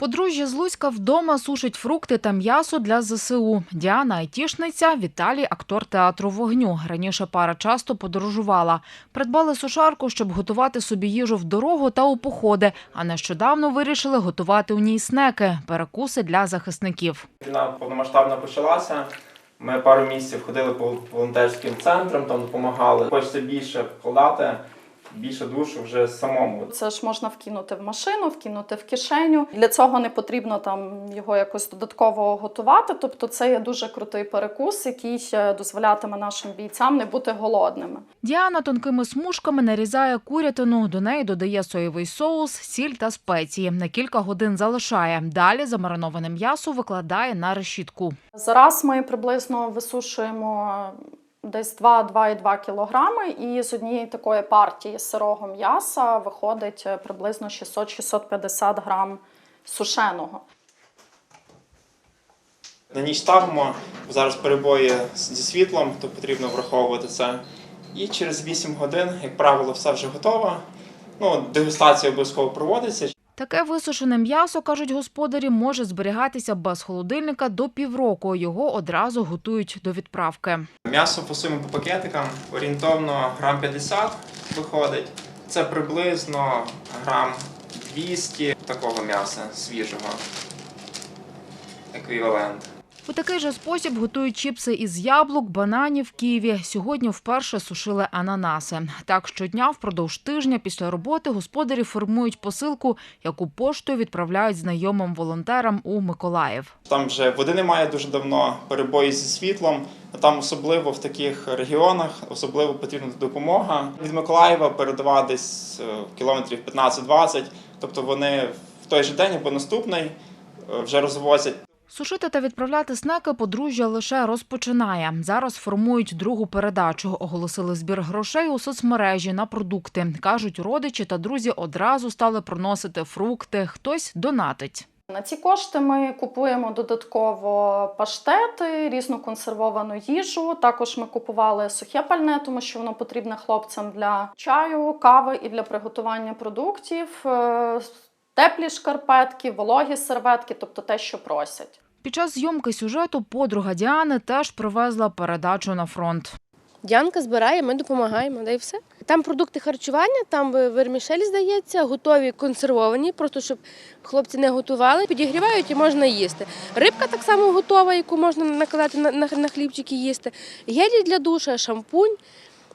Подружжя з Луцька вдома сушить фрукти та м'ясо для ЗСУ. Діана – айтішниця, Віталій – актор театру вогню. Раніше пара часто подорожувала. Придбали сушарку, щоб готувати собі їжу в дорогу та у походи, а нещодавно вирішили готувати у ній снеки – перекуси для захисників. Війна повномасштабно почалася. Ми пару місяців ходили по волонтерським центрам, там допомагали. Хочеться більше вкладати, більше душу вже самому. Це ж можна вкинути в машину, вкинути в кишеню. Для цього не потрібно там його якось додатково готувати. Тобто, це є дуже крутий перекус, який дозволятиме нашим бійцям не бути голодними. Діана тонкими смужками нарізає курятину, до неї додає соєвий соус, сіль та спеції. На кілька годин залишає. Далі замариноване м'ясо викладає на решітку. Зараз ми приблизно висушуємо десь 2-2,2 кілограми, і з однієї такої партії сирого м'яса виходить е, приблизно 600-650 грам сушеного. На ніч ставимо, зараз перебої зі світлом, то потрібно враховувати це. І через 8 годин, як правило, все вже готово. Ну, дегустація обов'язково проводиться. Таке висушене м'ясо, кажуть господарі, може зберігатися без холодильника до півроку. Його одразу готують до відправки. М'ясо фасуємо по пакетикам, орієнтовно грам 50 виходить. Це приблизно грам 200 такого м'яса свіжого. Еквівалент. У такий же спосіб готують чіпси із яблук, бананів, ківі. Сьогодні вперше сушили ананаси. Так щодня впродовж тижня після роботи господарі формують посилку, яку поштою відправляють знайомим волонтерам у Миколаїв. Там вже води немає дуже давно, перебої зі світлом. Там особливо в таких регіонах особливо потрібна допомога. Від Миколаєва передова десь е, кілометрів 15-20. Тобто вони в той же день або наступний е, вже розвозять. Сушити та відправляти снеки подружжя лише розпочинає. Зараз формують другу передачу. Оголосили збір грошей у соцмережі на продукти. Кажуть, родичі та друзі одразу стали проносити фрукти. Хтось донатить. На ці кошти ми купуємо додатково паштети, різну консервовану їжу. Також ми купували сухе пальне, тому що воно потрібне хлопцям для чаю, кави і для приготування продуктів. Теплі шкарпетки, вологі серветки, тобто те, що просять. Під час зйомки сюжету подруга Діани теж привезла передачу на фронт. Діанка збирає, ми допомагаємо, да і все. Там продукти харчування, там вермішель, здається, готові консервовані, просто щоб хлопці не готували. Підігрівають і можна їсти. Рибка так само готова, яку можна накладати на, на, на хлібчик і їсти. Гелі для душа, шампунь.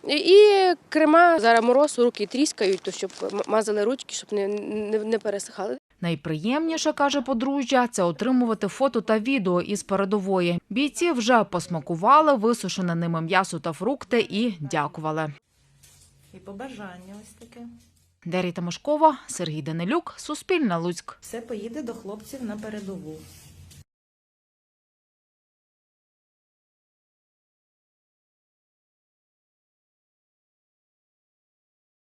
І крема зараз мороз, руки тріскають, то щоб мазали ручки, щоб не, не, не пересихали. Найприємніше, каже подружжя, це отримувати фото та відео із передової. Бійці вже посмакували висушене ними м'ясо та фрукти і дякували. І побажання ось таке. Дар'я Тимошкова, Сергій Данилюк, Суспільне Луцьк. Все поїде до хлопців на передову.